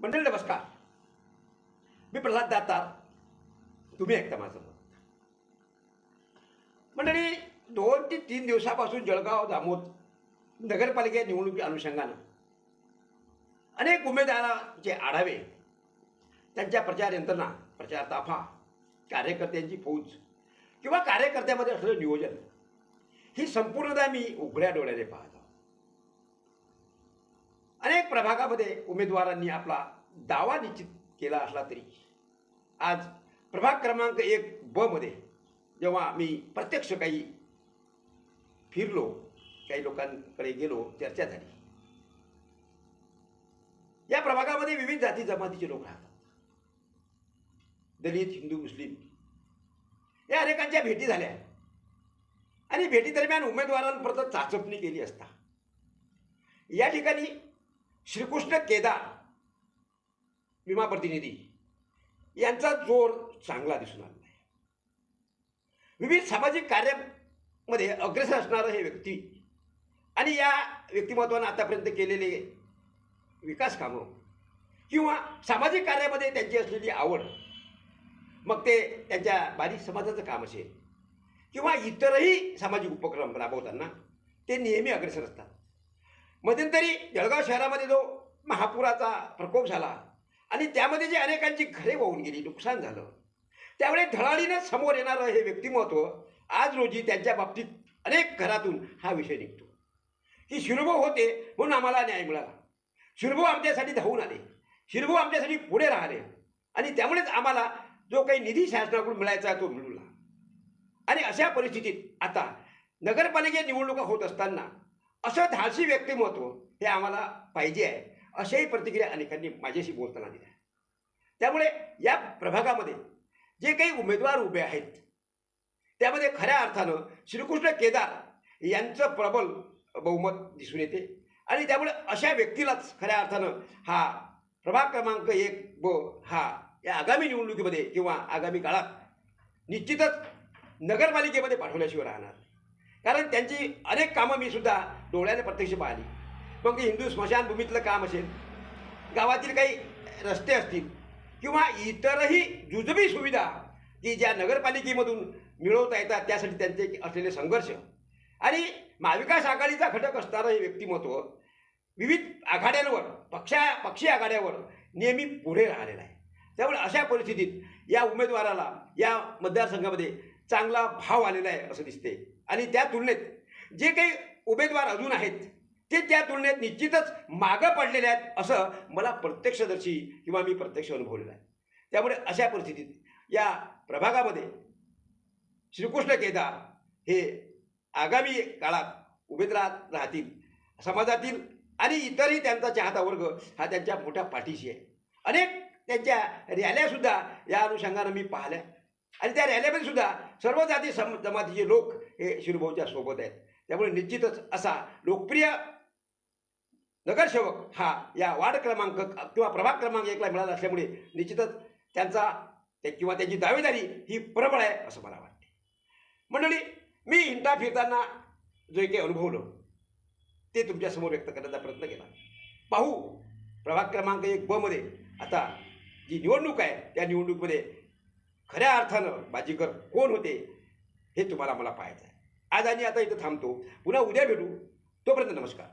मंडळी नमस्कार. मी प्रल्हाद दातार. तुम्ही ऐकता माझं मत. मंडळी दोन ते तीन दिवसापासून जळगाव दामोद नगरपालिका निवडणुकी अनुषंगानं अनेक उमेदवारांचे आढावे त्यांच्या प्रचार यंत्रणा प्रचार ताफा कार्यकर्त्यांची फौज किंवा कार्यकर्त्यामध्ये असलेलं नियोजन ही संपूर्णतः मी उघड्या डोळ्याने पाहतो अनेक प्रभागामध्ये उमेदवारांनी आपला दावा निश्चित केला असला तरी. आज प्रभाग क्रमांक एक ब मध्ये जेव्हा मी प्रत्यक्ष काही फिरलो काही लोकांकडे गेलो चर्चा झाली. या प्रभागामध्ये विविध जाती जमातीचे लोक राहतात. दलित हिंदू मुस्लिम या अनेकांच्या भेटी झाल्या. आणि भेटीदरम्यान उमेदवारांपर्यंत चाचपणी केली असता. या ठिकाणी श्रीकृष्ण केदार विमा प्रतिनिधी यांचा जोर चांगला दिसून आला आहे. विविध सामाजिक कार्यामध्ये अग्रेसर असणारं हे व्यक्ती आणि या व्यक्तिमत्वानं आतापर्यंत केलेले विकास कामं किंवा सामाजिक कार्यामध्ये त्यांची असलेली आवड मग ते त्यांच्या बारीक समाजाचं काम असेल किंवा इतरही सामाजिक उपक्रम राबवताना ते नेहमी अग्रेसर असतात. मध्यंतरी जळगाव शहरामध्ये जो महापुराचा प्रकोप झाला आणि त्यामध्ये जे अनेकांची घरे वाहून गेली नुकसान झालं त्यावेळी धडाडीनं समोर येणारं हे व्यक्तिमत्व आज रोजी त्यांच्या बाबतीत अनेक घरातून हा विषय निघतो. की शिरभो होते म्हणून आम्हाला न्याय मिळाला. शिरभो आमच्यासाठी धावून आले शिरभो आमच्यासाठी पुढे राहिले आणि त्यामुळेच आम्हाला जो काही निधी शासनाकडून मिळायचा तो मिळवला आणि अशा परिस्थितीत आता नगरपालिका निवडणुका होत असताना असं धाडसी व्यक्तिमत्व हे आम्हाला पाहिजे आहे. अशाही प्रतिक्रिया अनेकांनी माझ्याशी बोलताना दिल्या त्यामुळे या प्रभागामध्ये जे काही उमेदवार उभे आहेत त्यामध्ये खऱ्या अर्थानं श्रीकृष्ण केदार यांचं प्रबल बहुमत दिसून येते. आणि त्यामुळे अशा व्यक्तीलाच खऱ्या अर्थानं हा प्रभाग क्रमांक एक ब हा या आगामी निवडणुकीमध्ये किंवा आगामी काळात निश्चितच नगरपालिकेमध्ये पाठवल्याशिवाय राहणार नाही. कारण त्यांची अनेक कामं मी सुद्धा डोळ्याने प्रत्यक्ष पाहिली. मग ते हिंदू स्मशानभूमीतलं काम असेल गावातील काही रस्ते असतील किंवा इतरही जुजबी सुविधा की ज्या नगरपालिकेमधून मिळवता येतात त्यासाठी त्यांचे असलेले संघर्ष. आणि महाविकास आघाडीचा घटक असणारं हे व्यक्तिमत्व विविध आघाड्यांवर पक्षा पक्षी आघाड्यावर नेहमी पुढे राहिलेला आहे. त्यामुळे अशा परिस्थितीत या उमेदवाराला या मतदारसंघामध्ये चांगला भाव आलेला आहे असं दिसते आणि त्या तुलनेत जे काही उमेदवार अजून आहेत ते त्या तुलनेत निश्चितच मागं पडलेले आहेत असं मला प्रत्यक्षदर्शी किंवा मी प्रत्यक्ष अनुभवलेलं आहे. त्यामुळे अशा परिस्थितीत या प्रभागामध्ये श्रीकृष्ण केदार हे आगामी काळात उभे राहत राहतील समाजातील आणि इतरही त्यांचा चाहता वर्ग हा त्यांच्या मोठ्या पाठीशी आहे. अनेक त्यांच्या रॅल्यासुद्धा या अनुषंगानं मी पाहिल्या. आणि त्या रॅल्यामध्ये सुद्धा सर्व जाती सम जमातीचे लोक हे शिरभाऊच्या सोबत आहेत. त्यामुळे निश्चितच असा लोकप्रिय नगरसेवक हा या वार्ड क्रमांक किंवा प्रभाग क्रमांक एकला मिळाला असल्यामुळे निश्चितच त्यांचा ते किंवा त्यांची दावेदारी ही प्रबळ आहे असं मला वाटते. मंडळी मी हिंडा फिरताना जो काही अनुभवलं ते तुमच्यासमोर व्यक्त करण्याचा प्रयत्न केला. पाहू प्रभाग क्रमांक एक ब मध्ये आता जी निवडणूक आहे त्या निवडणुकीमध्ये खऱ्या अर्थानं बाजीकर कोण होते? हे तुम्हाला मला पाहायचं आहे आज आणि आता इथं थांबतो. पुन्हा उद्या भेटू. तोपर्यंत नमस्कार.